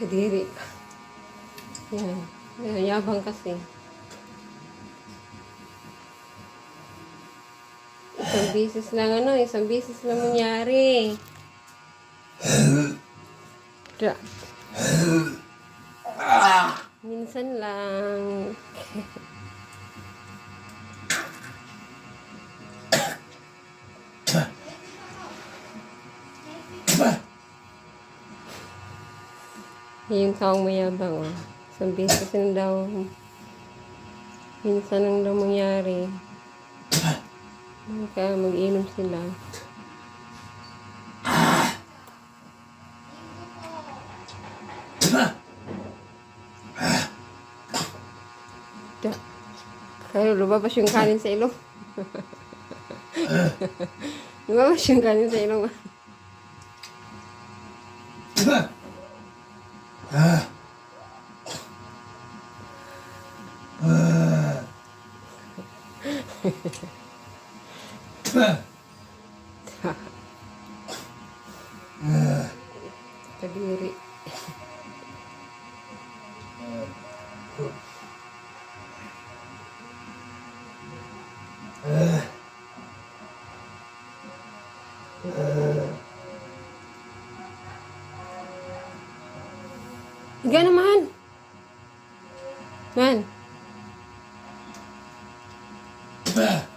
Kadiri. Yan. Yan, Yabang kasi. Isang bisis lang ano, isang bisis lang nangyari. Da. Minsan lang. Yung taong mayabang, oh. Isang beses lang daw. Minsan lang daw mangyari. Kaya mag-inom sila. Kaya lumabas yung kanin sa ilong. lumabas yung kanin sa ilong. Kadiri. Higa naman. Man. Bah.